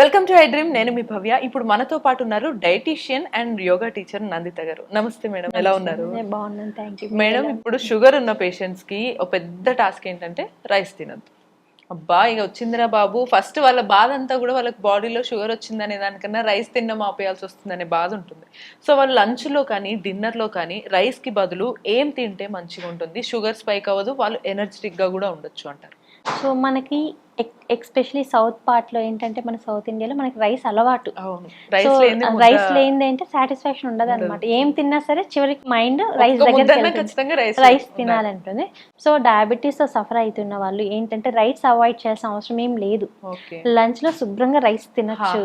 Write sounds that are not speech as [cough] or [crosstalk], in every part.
Welcome to I dream నేను మీ భవ్య. ఇప్పుడు మనతో పాటు ఉన్నారు dietitian and yoga teacher Nanditha garu. నమస్తే మేడం. ఎలా ఉన్నారు? నేను బాగున్నాను. థ్యాంక్ యూ మేడం ఇప్పుడు షుగర్ ఉన్న పేషెంట్స్కి ఒక పెద్ద టాస్క్ ఏంటంటే రైస్ తినద్దు. అబ్బా ఇక వచ్చిందిరా బాబు. ఫస్ట్ వాళ్ళ బాధ అంతా కూడా వాళ్ళకి బాడీలో షుగర్ వచ్చిందనే దానికన్నా రైస్ తినడం ఆపేయాల్సి వస్తుందనే బాధ ఉంటుంది. సో వాళ్ళు లంచ్లో కానీ డిన్నర్లో కానీ రైస్కి బదులు ఏం తింటే మంచిగా ఉంటుంది? షుగర్ స్పైక్ అవ్వదు. వాళ్ళు ఎనర్జెటిక్గా కూడా ఉండొచ్చు అంటారు. సో మనకి ఎక్స్పెషలీ సౌత్ పార్ట్లో ఏంటంటే మన సౌత్ ఇండియాలో మనకి రైస్ అలవాటు. సో రైస్ లేని రైస్ లేనిది అంటే సాటిస్ఫాక్షన్ ఉండదు అనమాట ఏం తిన్నా సరే చివరికి మైండ్ రైస్ దగ్గర రైస్ తినాలంటుంది. సో డయాబెటీస్తో సఫర్ అవుతున్న వాళ్ళు ఏంటంటే రైస్ అవాయిడ్ చేయాల్సిన అవసరం ఏం లేదు. లంచ్లో శుభ్రంగా రైస్ తినచ్చు.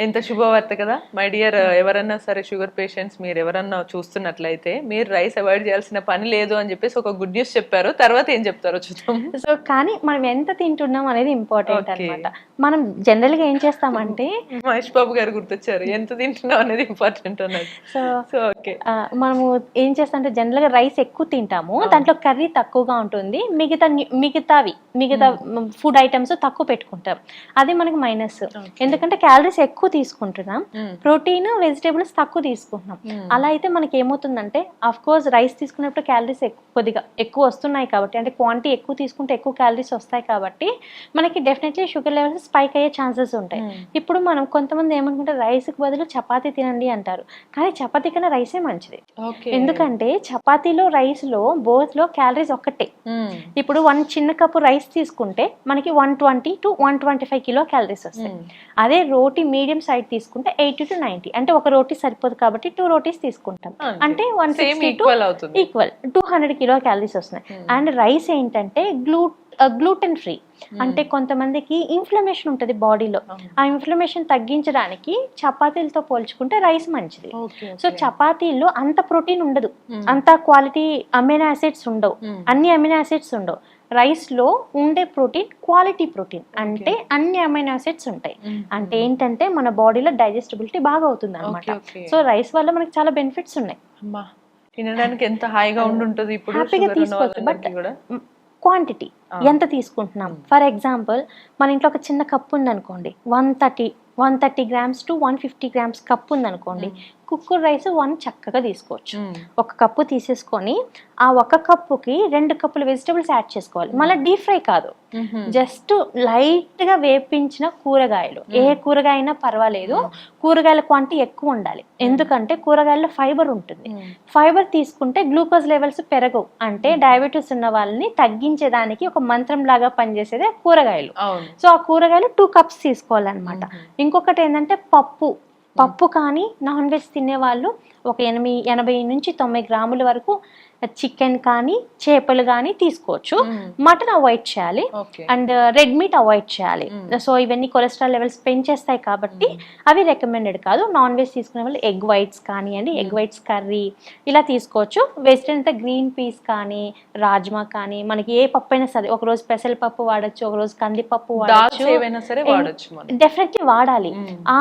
ఎంత శుభవార్త కదా? మై డియర్ ఎవరన్నా సరే షుగర్ పేషెంట్స్ మీరు ఎవరన్నా చూస్తున్నట్లయితే మీరు రైస్ అవాయిడ్ చేయాల్సిన పని లేదు అని చెప్పేసి ఒక గుడ్ న్యూస్ చెప్పారు. తర్వాత ఏం చెప్తారో చూద్దాం. సో కానీ మనం ఎంత తింటున్నాం అనేది ఇంపార్టెంట్. అన్నమాట. మనం జనరల్గా ఏం చేస్తామంటే [laughs] మహేష్ బాబు గారు గుర్తొచ్చారు. ఎంత తింటున్నావు అనేది ఇంపార్టెంట్ అన్నది సో మనము ఏం చేస్తామంటే జనరల్గా రైస్ ఎక్కువ తింటాము. దాంట్లో కర్రీ తక్కువగా ఉంటుంది. మిగతా మిగతావి మిగతా ఫుడ్ ఐటమ్స్ తక్కువ పెట్టుకుంటాం అది మనకి మైనస్. ఎందుకంటే క్యాలరీస్ ఎక్కువ తీసుకుంటున్నాం. ప్రోటీన్ వెజిటేబుల్స్ తక్కువ తీసుకుంటున్నాం. అలా అయితే మనకి ఏమవుతుందంటే అఫ్ కోర్స్ రైస్ తీసుకున్నప్పుడు క్యాలరీస్ కొద్దిగా ఎక్కువ వస్తున్నాయి కాబట్టి అంటే క్వాంటిటీ ఎక్కువ తీసుకుంటే ఎక్కువ క్యాలరీస్ వస్తాయి కాబట్టి మనకి డెఫినెట్లీ షుగర్ లెవెల్స్ స్పైక్ అయ్యే ఛాన్సెస్ ఉంటాయి. ఇప్పుడు మనం కొంతమంది ఏమనుకుంటారు రైస్కి బదులు చపాతీ తినండి అంటారు. కానీ చపాతీ కన్నా రైసే మంచిది. ఓకే. ఎందుకంటే చపాతీలో రైస్లో బోత్లో క్యాలరీస్ ఒక్కటే. ఇప్పుడు వన్ చిన్న కప్పు రైస్ తీసుకుంటే మనకి one twenty to one twenty five kilo calories వస్తాయి. అదే రోటీ మీడియం సైడ్ తీసుకుంటే ఎయిటీ టు నైన్టీ. అంటే ఒక రోటీ సరిపోదు కాబట్టి టూ రోటీస్ తీసుకుంటాం. అంటే one same sixty to equal two hundred kilo calories వస్తున్నాయి. అండ్ రైస్ ఏంటంటే గ్లూ గ్లూటెన్ ఫ్రీ అంటే కొంతమందికి ఇన్ఫ్లమేషన్ ఉంటుంది బాడీలో ఆ ఇన్ఫ్లమేషన్ తగ్గించడానికి చపాతీలతో పోల్చుకుంటే రైస్ మంచిది. సో చపాతీల్లో అంత ప్రోటీన్ ఉండదు. అంత క్వాలిటీ అమినో యాసిడ్స్ ఉండవు. అన్ని అమినో యాసిడ్స్ ఉండవు. రైస్లో ఉండే ప్రోటీన్ క్వాలిటీ ప్రోటీన్ అంటే అన్ని అమైనో యాసిడ్స్ ఉంటాయి. అంటే ఏంటంటే మన బాడీలో డైజెస్టిబిలిటీ బాగా అవుతుంది అనమాట సో రైస్ వల్ల మనకి చాలా బెనిఫిట్స్ ఉన్నాయి. తినడానికి ఎంత హాయిగా ఉండుంటుంది ఇప్పుడు హ్యాపీగా తీసుకోవచ్చు. బట్ క్వాంటిటీ ఎంత తీసుకుంటున్నాం? ఫర్ ఎగ్జాంపుల్ మన ఇంట్లో ఒక చిన్న కప్ ఉందనుకోండి one thirty one thirty grams to one fifty grams cup ఉందనుకోండి కుక్కర్ రైస్ వన్ చక్కగా తీసుకోవచ్చు. ఒక కప్పు తీసేసుకొని ఆ ఒక కప్పుకి రెండు కప్పులు వెజిటబుల్స్ యాడ్ చేసుకోవాలి. మళ్ళీ డీప్ ఫ్రై కాదు. జస్ట్ లైట్గా వేపించిన కూరగాయలు. ఏ కూరగాయ అయినా పర్వాలేదు. కూరగాయల క్వాంటిటీ ఎక్కువ ఉండాలి. ఎందుకంటే కూరగాయల్లో ఫైబర్ ఉంటుంది. ఫైబర్ తీసుకుంటే గ్లూకోజ్ లెవెల్స్ పెరగవు. అంటే డయాబెటీస్ ఉన్న వాళ్ళని తగ్గించేదానికి ఒక మంత్రం లాగా పనిచేసేదే కూరగాయలు. సో ఆ కూరగాయలు టూ కప్స్ తీసుకోవాలన్నమాట. ఇంకొకటి ఏంటంటే పప్పు. పప్పు కానీ నాన్ వెజ్ తినే వాళ్ళు ఒక ఎనభై ఎనభై నుంచి తొంభై గ్రాముల వరకు చికెన్ కానీ చేపలు కానీ తీసుకోవచ్చు. మటన్ అవాయిడ్ చేయాలి. అండ్ రెడ్ మీట్ అవాయిడ్ చేయాలి. సో ఇవన్నీ కొలెస్ట్రాల్ లెవెల్స్ పెంచేస్తాయి కాబట్టి అవి రికమెండెడ్ కాదు. నాన్ వెజ్ తీసుకునే వాళ్ళు ఎగ్ వైట్స్ కానివ్వండి ఎగ్ వైట్స్ కర్రీ ఇలా తీసుకోవచ్చు. వెజిటేరియన్ అయితే గ్రీన్ పీస్ కానీ రాజ్మా కానీ మనకి ఏ పప్పు అయినా సరే ఒక రోజు పెసరపప్పు వాడచ్చు ఒక రోజు కందిపప్పు వాడచ్చు. డెఫినెట్లీ వాడాలి. ఆ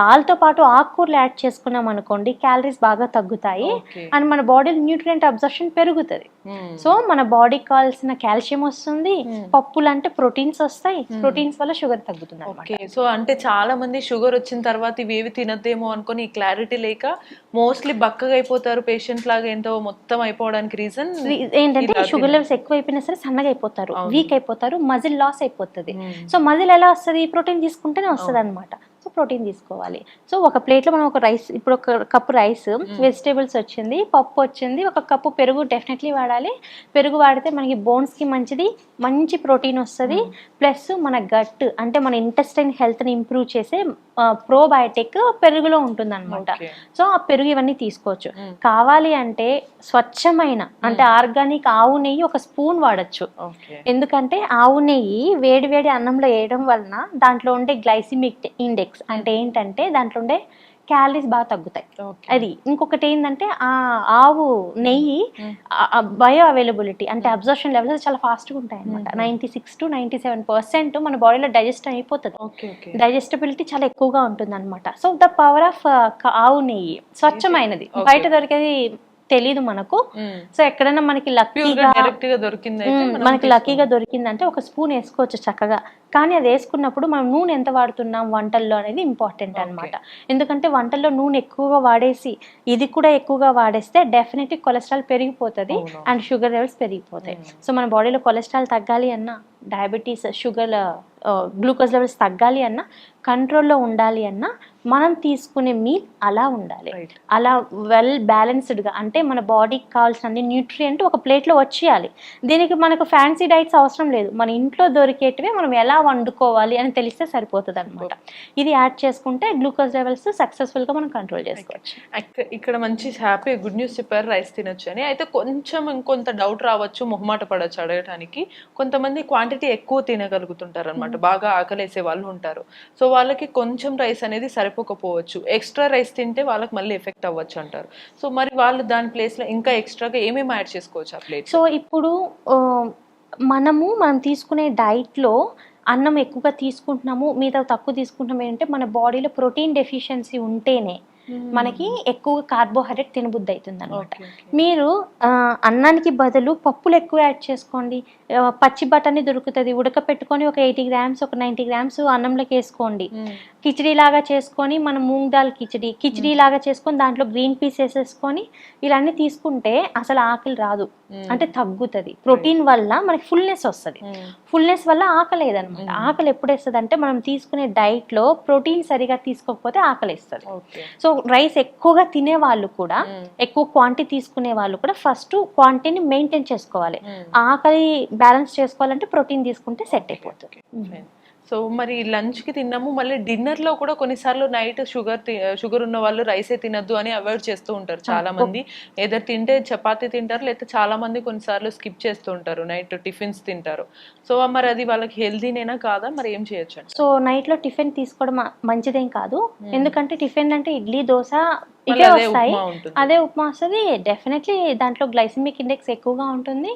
దాల్తో పాటు ఆకుకూరలు యాడ్ చేసుకున్నాం అనుకోండి క్యాలరీస్ బాగా తగ్గుతాయి. అండ్ మన బాడీలో న్యూట్రియంట్ అబ్జర్షన్ పెరుగుతుంది. మ్మ్. సో మన బాడీకి కావాల్సిన కాల్షియం వస్తుంది పప్పులు అంటే ప్రోటీన్స్ వస్తాయి ప్రోటీన్స్ వల్ల షుగర్ తగ్గుతుంది అనమాట సో అంటే చాలా మంది షుగర్ వచ్చిన తర్వాత ఇవేవి తినద్దేమో అనుకొని క్లారిటీ లేక మోస్ట్లీ బక్కగా అయిపోతారు పేషెంట్ లాగా ఏంటో మొత్తం అయిపోవడానికి రీజన్ ఏంటంటే షుగర్ లెవెల్స్ ఎక్కువ అయిపోయినా సరే సన్నగా అయిపోతారు వీక్ అయిపోతారు మజిల్ లాస్ అయిపోతుంది. సో మజిల్ ఎలా వస్తుంది? ప్రోటీన్ తీసుకుంటేనే వస్తుంది అనమాట సో ప్రోటీన్ తీసుకోవాలి. సో ఒక ప్లేట్లో మనం ఒక రైస్ ఇప్పుడు ఒక కప్పు రైస్ వెజిటేబుల్స్ వచ్చింది పప్పు వచ్చింది ఒక కప్పు పెరుగు డెఫినెట్లీ వాడాలి. పెరుగు వాడితే మనకి బోన్స్కి మంచిది మంచి ప్రోటీన్ వస్తుంది. ప్లస్ మన గట్ అంటే మన ఇంటెస్టైన్ హెల్త్ని ఇంప్రూవ్ చేసే ప్రోబయోటిక్ పెరుగులో ఉంటుంది అనమాట ఓకే. సో ఆ పెరుగు ఇవన్నీ తీసుకోవచ్చు. కావాలి అంటే స్వచ్ఛమైన అంటే ఆర్గానిక్ ఆవు నెయ్యి ఒక స్పూన్ వాడచ్చు. ఎందుకంటే ఆవు నెయ్యి వేడి వేడి అన్నంలో వేయడం వలన దాంట్లో ఉండే గ్లైసిమిక్ ఇండెక్స్ అంటే ఏంటంటే దాంట్లో ఉండే క్యాలరీస్ బాగా తగ్గుతాయి. అది ఇంకొకటి ఏంటంటే ఆ ఆవు నెయ్యి బయో అవైలబిలిటీ అంటే అబ్జర్షన్ లెవెల్స్ చాలా ఫాస్ట్గా ఉంటాయి అనమాట ninety six to ninety seven percent మన బాడీలో డైజెస్ట్ అయిపోతుంది. డైజెస్టబిలిటీ చాలా ఎక్కువగా ఉంటుంది అనమాట సో ద పవర్ ఆఫ్ ఆవు నెయ్యి స్వచ్ఛమైనది. బయట దొరికేది తెలీదు మనకు. సో ఎక్కడైనా మనకి లక్కీగా మనకి లక్కీగా దొరికిందంటే ఒక స్పూన్ వేసుకోవచ్చు చక్కగా. కానీ అది వేసుకున్నప్పుడు మనం నూనె ఎంత వాడుతున్నాం వంటల్లో అనేది ఇంపార్టెంట్ అన్నమాట. ఎందుకంటే వంటల్లో నూనె ఎక్కువగా వాడేసి ఇది కూడా ఎక్కువగా వాడేస్తే డెఫినెట్లీ కొలెస్ట్రాల్ పెరిగిపోతుంది. అండ్ షుగర్ లెవెల్స్ పెరిగిపోతాయి. సో మన బాడీలో కొలెస్ట్రాల్ తగ్గాలి అన్నా డయాబెటీస్ షుగర్ గ్లూకోజ్ లెవెల్స్ తగ్గాలి అన్నా కంట్రోల్లో ఉండాలి అన్నా మనం తీసుకునే మీల్ అలా ఉండాలి. అలా వెల్ బ్యాలెన్స్డ్గా అంటే మన బాడీకి కావాల్సిన అన్ని న్యూట్రియంట్ ఒక ప్లేట్లో వచ్చేయాలి. దీనికి మనకు ఫ్యాన్సీ డైట్స్ అవసరం లేదు. మన ఇంట్లో దొరికేటివి మనం ఎలా వండుకోవాలి అని తెలిస్తే సరిపోతుంది అనమాట ఇది యాడ్ చేసుకుంటే గ్లూకోజ్ లెవెల్స్ సక్సెస్ఫుల్గా మనం కంట్రోల్ చేసుకోవచ్చు. ఇక్క- ఇక్కడ మంచి హ్యాపీ గుడ్ న్యూస్ చెప్పారు రైస్ తినొచ్చు అని. అయితే కొంచెం ఇంకొంత డౌట్ రావచ్చు మొహమాట పడవచ్చు అడగటానికి. కొంతమంది క్వాంటిటీ ఎక్కువ తినగలుగుతుంటారు అనమాట బాగా ఆకలేసే వాళ్ళు ఉంటారు. సో వాళ్ళకి కొంచెం రైస్ అనేది సరిపోకపోవచ్చు. ఎక్స్ట్రా రైస్ తింటే వాళ్ళకి మళ్ళీ ఎఫెక్ట్ అవ్వచ్చు అంటారు. సో మరి వాళ్ళు దాని ప్లేస్లో ఇంకా ఎక్స్ట్రాగా ఏమేమి యాడ్ చేసుకోవచ్చు ఆ ప్లేట్ సో ఇప్పుడు మనము మనం తీసుకునే డైట్లో అన్నం ఎక్కువగా తీసుకుంటున్నాము మిగతా తక్కువ తీసుకుంటున్నాము ఏంటంటే మన బాడీలో ప్రోటీన్ డెఫిషియన్సీ ఉంటేనే మనకి ఎక్కువ కార్బోహైడ్రేట్ తినబుద్ధి అవుతుంది అనమాట మీరు అన్నానికి బదులు పప్పులు ఎక్కువ యాడ్ చేసుకోండి. పచ్చి బఠానీ దొరుకుతుంది ఉడకపెట్టుకొని ఒక ఎయిటీ గ్రామ్స్ ఒక నైంటీ గ్రామ్స్ అన్నంలోకి వేసుకోండి. కిచడీ లాగా చేసుకొని మనం మూంగ్ దాల్ కిచడీ కిచడీ లాగా చేసుకొని దాంట్లో గ్రీన్ పీస్ వేసేసుకొని ఇలాన్ని తీసుకుంటే అసలు ఆకలి రాదు. అంటే తగ్గుతుంది. ప్రోటీన్ వల్ల మనకి ఫుల్నెస్ వస్తుంది. ఫుల్నెస్ వల్ల ఆకలి అనమాట ఆకలి ఎప్పుడు వేస్తుంది అంటే మనం తీసుకునే డైట్లో ప్రోటీన్ సరిగా తీసుకోకపోతే ఆకలి వేస్తుంది. సో రైస్ ఎక్కువగా తినే వాళ్ళు కూడా ఎక్కువ క్వాంటిటీ తీసుకునే వాళ్ళు కూడా ఫస్ట్ క్వాంటిటీని మెయింటైన్ చేసుకోవాలి. ఆకలి బ్యాలెన్స్ చేసుకోవాలంటే ప్రోటీన్ తీసుకుంటే సెట్ అయిపోతుంది. సో మరి లంచ్కి తిన్నాము. మళ్ళీ డిన్నర్లో కూడా కొన్నిసార్లు నైట్ షుగర్ షుగర్ ఉన్న వాళ్ళు రైసే తినద్దు అని అవాయిడ్ చేస్తూ ఉంటారు చాలా మంది ఏదర్ తింటే చపాతీ తింటారు లేకపోతే చాలా మంది కొన్నిసార్లు స్కిప్ చేస్తూ ఉంటారు. నైట్ టిఫిన్స్ తింటారు. సో మరి అది వాళ్ళకి హెల్దీనేనా కాదా? మరి ఏం చేయొచ్చు సో నైట్లో టిఫిన్ తీసుకోవడం మంచిదేం కాదు. ఎందుకంటే టిఫిన్ అంటే ఇడ్లీ దోశ ఇవే అదే వస్తాయి. అదే ఉప్మా వస్తుంది. డెఫినెట్లీ దాంట్లో గ్లైసమిక్ ఇండెక్స్ ఎక్కువగా ఉంటుంది.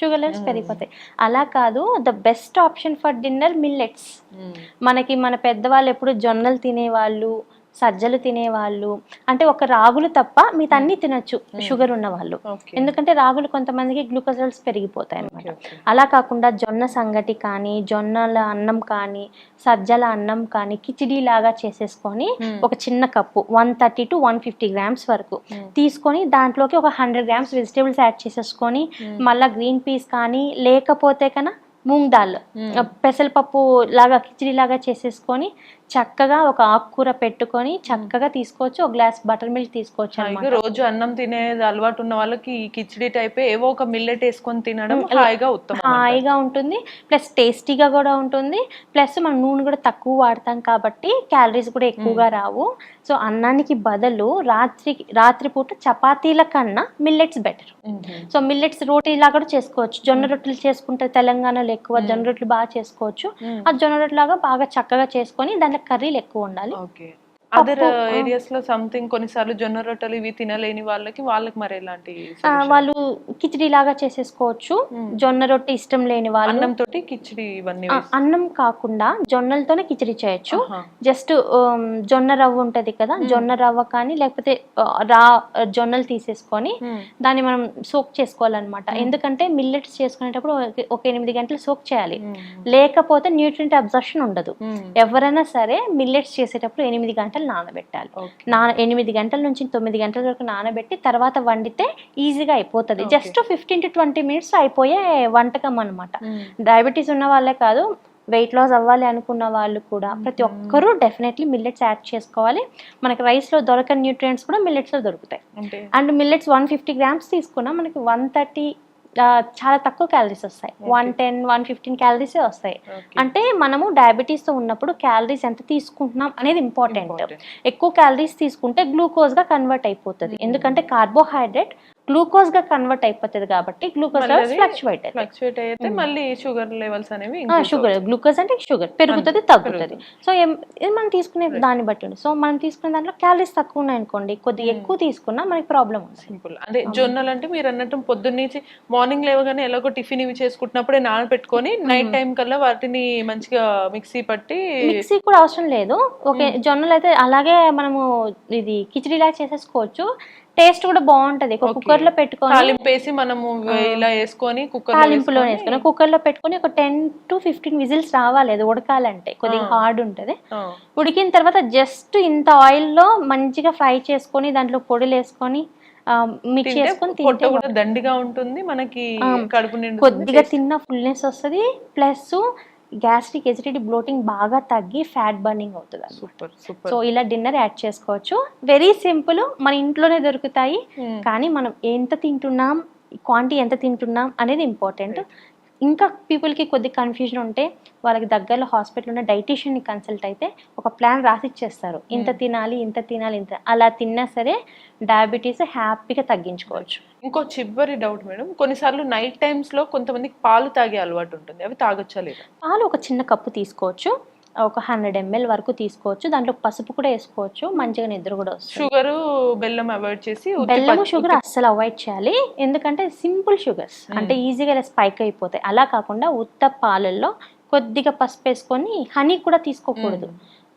షుగర్ లెవెల్స్ పెరిగిపోతాయి. అలా కాదు the best option for dinner millets. మనకి మన పెద్దవాళ్ళు ఎప్పుడు జొన్నలు తినేవాళ్ళు సజ్జలు తినేవాళ్ళు. అంటే ఒక రాగులు తప్ప మిగతా అన్ని తినొచ్చు షుగర్ ఉన్న వాళ్ళు ఎందుకంటే రాగులు కొంతమందికి గ్లూకోజ్ లెవెల్స్ పెరిగిపోతాయి అన్నమాట అలా కాకుండా జొన్న సంగటి కానీ జొన్నల అన్నం కానీ సజ్జల అన్నం కానీ కిచిడీ లాగా చేసేసుకొని ఒక చిన్న cup one thirty to one fifty grams వరకు తీసుకొని దాంట్లోకి ఒక హండ్రెడ్ గ్రామ్స్ వెజిటేబుల్స్ యాడ్ చేసేసుకొని మళ్ళీ గ్రీన్ పీస్ కానీ లేకపోతే కన్నా మూంగ్ దాల్ పెసరపప్పు లాగా కిచిడి లాగా చేసేసుకొని చక్కగా ఒక ఆకుకూర పెట్టుకొని చక్కగా తీసుకోవచ్చు ఒక గ్లాస్ బటర్ మిల్క్ తీసుకోవచ్చు హాయిగా అన్నమాట. రోజు అన్నం తినేది అలవాటు ఉన్న వాళ్ళకి ఈ కిచిడి టైప్ ఏవో ఒక మిల్లెట్ వేసుకొని తినడం హాయిగా ఉత్తమం. హాయిగా ఉంటుంది. ప్లస్ టేస్టీగా కూడా ఉంటుంది. ప్లస్ మనం నూనె కూడా తక్కువ వాడతాం కాబట్టి క్యాలరీస్ కూడా ఎక్కువగా రావు. సో అన్నానికి బదులు రాత్రి రాత్రిపూట చపాతీల కన్నా మిల్లెట్స్ బెటర్. సో మిల్లెట్స్ రోటీలా కూడా చేసుకోవచ్చు. జొన్న రొట్టెలు చేసుకుంటే తెలంగాణలో ఎక్కువ జొన్న రొట్టెలు బాగా చేసుకోవచ్చు. ఆ జొన్న రొట్టెలాగా బాగా చక్కగా చేసుకొని దాంట్లో కర్రీలు ఎక్కువ ఉండాలి. ఓకే. అదర్ ఏరియాస్లో సంథింగ్ కొన్నిసార్లు జొన్న రొట్టెలు ఇవి తినలేని వాళ్ళకి వాళ్ళకి మరి ఎలాంటి వాళ్ళు కిచిడి లాగా చేసేసుకోవచ్చు జొన్న రొట్టె ఇష్టం లేని వాళ్ళు. అన్నం తోటి కిచిడి ఇవన్నీ అన్నం కాకుండా జొన్నలతోనే కిచిడి చేయొచ్చు. జస్ట్ జొన్న రవ్వ ఉంటది కదా జొన్న రవ్వ కానీ లేకపోతే రా జొన్నలు తీసేసుకొని. దాన్ని మనం సోక్ చేసుకోవాలన్నమాట. ఎందుకంటే మిల్లెట్స్ చేసుకునేటప్పుడు ఒక- ఎనిమిది గంటలు సోక్ చేయాలి. లేకపోతే న్యూట్రియంట్ అబ్జర్షన్ ఉండదు. ఎవరైనా సరే మిల్లెట్స్ చేసేటప్పుడు ఎనిమిది గంటలు నానబెట్టాలి. ఓకే. నా ఎనిమిది గంటల నుంచి తొమ్మిది గంటల వరకు నానబెట్టి తర్వాత వండితే ఈజీగా అయిపోతుంది. Just fifteen to twenty minutes అయిపోయే వంటకం అనమాట. డయాబెటీస్ ఉన్న వాళ్ళే కాదు వెయిట్ లాస్ అవ్వాలి అనుకున్న వాళ్ళు కూడా ప్రతి ఒక్కరూ డెఫినెట్లీ మిల్లెట్స్ యాడ్ చేసుకోవాలి. మనకి రైస్లో దొరకని న్యూట్రియంట్స్ కూడా మిల్లెట్స్లో దొరుకుతాయి. And millets one fifty grams తీసుకున్నా మనకి వన్ థర్టీ చాలా తక్కువ క్యాలరీస్ వస్తాయి. వన్ టెన్ వన్ ఫిఫ్టీన్ క్యాలరీసే వస్తాయి. అంటే మనము డయాబెటీస్తో ఉన్నప్పుడు క్యాలరీస్ ఎంత తీసుకుంటున్నాం అనేది ఇంపార్టెంట్. ఎక్కువ క్యాలరీస్ తీసుకుంటే గ్లూకోజ్గా కన్వర్ట్ అయిపోతుంది. ఎందుకంటే కార్బోహైడ్రేట్ గ్లూకోజ్గా కన్వర్ట్ అయిపోతుంది కాబట్టి గ్లూకోజ్ లెవెల్స్ అది ఫ్లక్చువేట్ ఫ్లక్చువేట్ అయితే మళ్ళీ షుగర్ లెవెల్స్ అనేవి షుగర్ గ్లూకోజ్ అంటే షుగర్ పెరుగుతుంది తగ్గుతుంది. సో మనం తీసుకునే దాన్ని బట్టి సో మనం తీసుకునే దాంట్లో క్యాలరీస్ తక్కువ ఉన్నాయి అనుకోండి కొద్దిగా ఎక్కువ తీసుకున్నా మనకి ప్రాబ్లం సింపుల్ అంటే జొన్నలు అంటే మీరు అన్నట్టు పొద్దున్నుంచి మార్నింగ్ లేవగానే ఎలాగో టిఫిన్ ఇవి చేసుకుంటున్నప్పుడే నానబెట్టుకొని నైట్ టైం కల్లా వాటిని మంచిగా మిక్సీ పట్టి మిక్సీ కూడా అవసరం లేదు. ఓకే జొన్నలు అయితే అలాగే మనము ఇది కిచడీలా చేసేసుకోవచ్చు. టేస్ట్ కూడా బాగుంటది. ఒక కుక్కర్లో పెట్టుకొని మనము ఇలా వేసుకొని కుక్కర్ తాలింపులో వేసుకొని కుక్కర్లో పెట్టుకొని ఒక టెన్ టు ఫిఫ్టీన్ విజిల్స్ రావాలి. అది ఉడకాలంటే కొద్దిగా హార్డ్ ఉంటది. ఉడికిన తర్వాత జస్ట్ ఇంత ఆయిల్లో మంచిగా ఫ్రై చేసుకొని దాంట్లో పొడులు వేసుకొని మిక్స్ చేసుకొని తింటే దండిగా ఉంటుంది. మనకి కడుపు కొద్దిగా తిన్న ఫుల్నెస్ వస్తుంది. ప్లస్ గ్యాస్ట్రిక్ ఎసిడిటీ బ్లోటింగ్ బాగా తగ్గి ఫ్యాట్ బర్నింగ్ అవుతుంది సూపర్ సూపర్. సో ఇలా డిన్నర్ యాడ్ చేసుకోవచ్చు. వెరీ సింపుల్ మన ఇంట్లోనే దొరుకుతాయి. కానీ మనం ఎంత తింటున్నాం క్వాంటిటీ ఎంత తింటున్నాం అనేది ఇంపార్టెంట్. ఇంకా పీపుల్కి కొద్ది కన్ఫ్యూజన్ ఉంటే వాళ్ళకి దగ్గరలో హాస్పిటల్ ఉన్న డైటీషియన్ని కన్సల్ట్ అయితే ఒక ప్లాన్ రాసి ఇచ్చేస్తారు ఇంత తినాలి ఇంత తినాలి ఇంత అలా తిన్నా సరే డయాబెటీస్ హ్యాపీగా తగ్గించుకోవచ్చు. ఇంకో చివరి డౌట్ మేడం కొన్నిసార్లు నైట్ టైమ్స్లో కొంతమందికి పాలు తాగే అలవాటు ఉంటుంది. అవి తాగొచ్చా లేదా? పాలు ఒక చిన్న కప్పు తీసుకోవచ్చు. ఒక హండ్రెడ్ ఎంఎల్ వరకు తీసుకోవచ్చు. దాంట్లో పసుపు కూడా వేసుకోవచ్చు. మంచిగా నిద్ర కూడా వస్తుంది. షుగర్ బెల్లం అవాయిడ్ చేసి పచ్చి- షుగర్ అస్సలు అవాయిడ్ చేయాలి. ఎందుకంటే సింపుల్ షుగర్స్. అంటే ఈజీగా స్పైక్ అయిపోతాయి. అలా కాకుండా ఉత్త పాలల్లో కొద్దిగా పసుపు వేసుకొని హనీ కూడా తీసుకోకూడదు.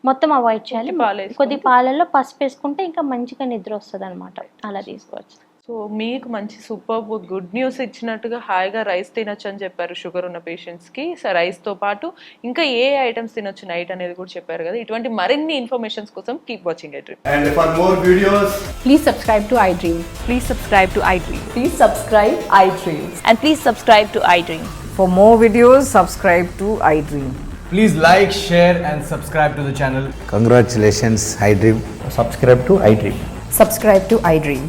మొత్తం అవాయిడ్ చేయాలి. కొద్ది పాలల్లో పసుపు వేసుకుంటే ఇంకా మంచిగా నిద్ర వస్తుంది అనమాట అలా తీసుకోవచ్చు. సో మీకు మంచి సూపర్ గుడ్ న్యూస్ ఇచ్చినట్టుగా హాయిగా రైస్ తినొచ్చు అని చెప్పారు షుగర్ ఉన్న పేషెంట్స్కి. సో రైస్తో పాటు ఇంకా ఏ ఐటమ్స్ తినొచ్చు నైట్ అనేది కూడా చెప్పారు కదా. ఇటువంటి మరిన్ని ఇన్ఫర్మేషన్స్ కోసం keep watching iDream. And for more videos please subscribe to iDream. Please subscribe to iDream. Please subscribe iDream. And please subscribe to iDream. For more videos subscribe to iDream. Please like share and subscribe to the channel. Congratulations iDream. Subscribe to iDream. Subscribe to iDream.